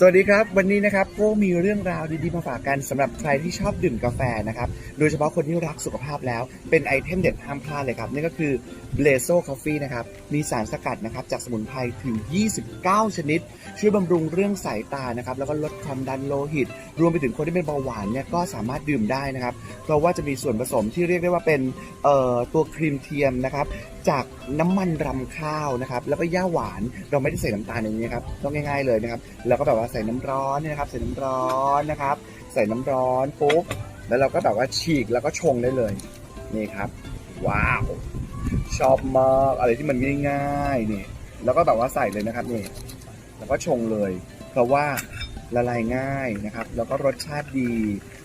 สวัสดีครับ วันนี้นะครับก็มีเรื่องราวดีๆมาฝากกันสำหรับใครที่ชอบดื่มกาแฟนะครับโดยเฉพาะคนที่รักสุขภาพแล้วเป็นไอเทมเด็ดห้ามพลาดเลยครับนั่นก็คือ b l a z o Coffee นะครับมีสารสกัดนะครับจากสมุนไพรถึง 29 ชนิด ช่วยบำรุงเรื่องสายตานะครับแล้วก็ลดความดันโลหิต รวมไปถึงคนที่เป็นเบาหวานเนี่ยก็สามารถดื่มได้นะครับเพราะว่าจะมีส่วนผสมที่เรียกได้ว่าเป็นตัวครีมเทียมนะครับ จากน้ำมันรำข้าวนะครับ แล้วก็ย่าหวานเราไม่ได้ใส่น้ำตาลในนี้ครับต้องง่าย ๆเลยนะครับแล้วก็แบบว่าใส่น้ำร้อนนะครับ ใส่น้ำร้อนนะครับ ใส่น้ำร้อนปุ๊บแล้วเราก็แบบว่าฉีกแล้วก็ชงได้เลยนี่ครับ ว้าว ชอบมากอะไรที่มันง่ายๆนี่แล้วก็แบบว่าใส่เลยนะครับนี่แล้วก็ชงเลย เพราะว่า ละลายง่ายนะครับ แล้วก็รสชาติดี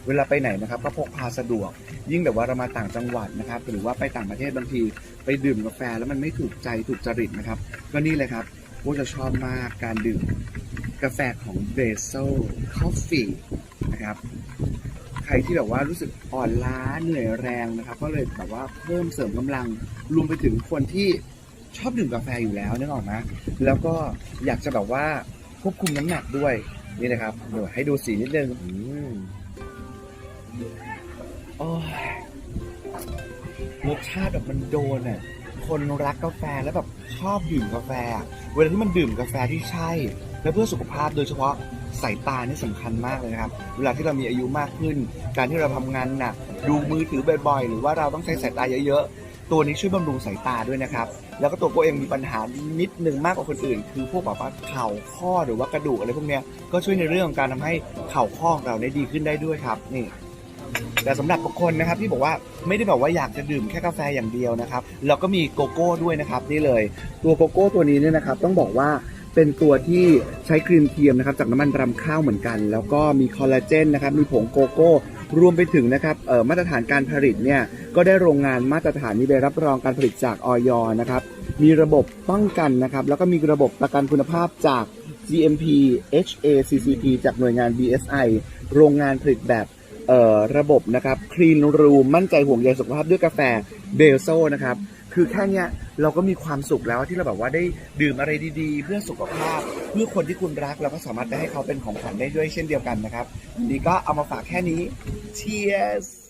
เวลาไปไหนนะครับ ก็พกพาสะดวก ยิ่งแบบว่าเรามาต่างจังหวัดนะครับ หรือว่าไปต่างประเทศบางทีไปดื่มกาแฟแล้วมันไม่ถูกใจถูกจริตนะครับ ก็นี่เลยครับพวกจะชอบมากการดื่มกาแฟของเบโซ Coffee นะครับใครที่แบบว่ารู้สึกอ่อนล้าเหนื่อยแรงนะครับ ก็เลยแบบว่าเพิ่มเสริมกำลังรวมไปถึงคนที่ชอบดื่มกาแฟอยู่แล้วนึกออกไหมแล้วก็อยากจะแบบว่าควบคุมน้ำหนักด้วย นี่นะครับเดี๋ยวให้ดูสีนิดนึงอืมโอ้ยรสชาติแบบมันโดนอะคนรักกาแฟแล้วแบบชอบดื่มกาแฟ เวลาที่มันดื่มกาแฟที่ใช่ และเพื่อสุขภาพโดยเฉพาะสายตานี่สำคัญมากเลยนะครับ เวลาที่เรามีอายุมากขึ้น การที่เราทำงานหนักดูมือถือบ่อยๆ หรือว่าเราต้องใช้สายตาเยอะๆ ตัวนี้ช่วยบำรุงสายตาด้วยนะครับ แล้วก็ตัวโกเองมีปัญหานิดนึงมากกว่าคนอื่น คือพวกแบบว่าเข่าข้อหรือว่ากระดูกอะไรพวกเนี้ยก็ช่วยในเรื่องของการทำให้เข่าข้อของเราได้ดีขึ้นได้ด้วยครับนี่แต่สำหรับบางคนนะครับที่บอกว่าไม่ได้แบบว่าอยากจะดื่มแค่กาแฟอย่างเดียวนะครับเราก็มีโกโก้ด้วยนะครับนี่เลย ตัวโกโก้ตัวนี้เนี่ยนะครับต้องบอกว่าเป็นตัวที่ใช้ครีมเทียมนะครับจากน้ำมันรำข้าวเหมือนกัน แล้วก็มีคอลลาเจนนะครับมีผงโกโก้ รวมไปถึงนะครับมาตรฐานการผลิตเนี่ย ก็ได้โรงงานมาตรฐานมีใบรับรองการผลิตจากออยนะครับ มีระบบป้องกันนะครับ แล้วก็มีระบบประกันคุณภาพจาก GMP HACCP จากหน่วยงาน BSI โรงงานผลิตแบบระบบนะครับ Clean Room มั่นใจห่วงใยสุขภาพด้วยกาแฟเบลโซนะครับ คือแค่เนี้ยเราก็มีความสุขแล้วที่เราแบบว่าได้ดื่มอะไรดีๆ เพื่อสุขภาพ เพื่อคนที่คุณรักเราก็สามารถไปให้เขาเป็นของขวัญได้ด้วยเช่นเดียวกันนะครับวันนี้ก็เอามาฝากแค่นี้ Cheers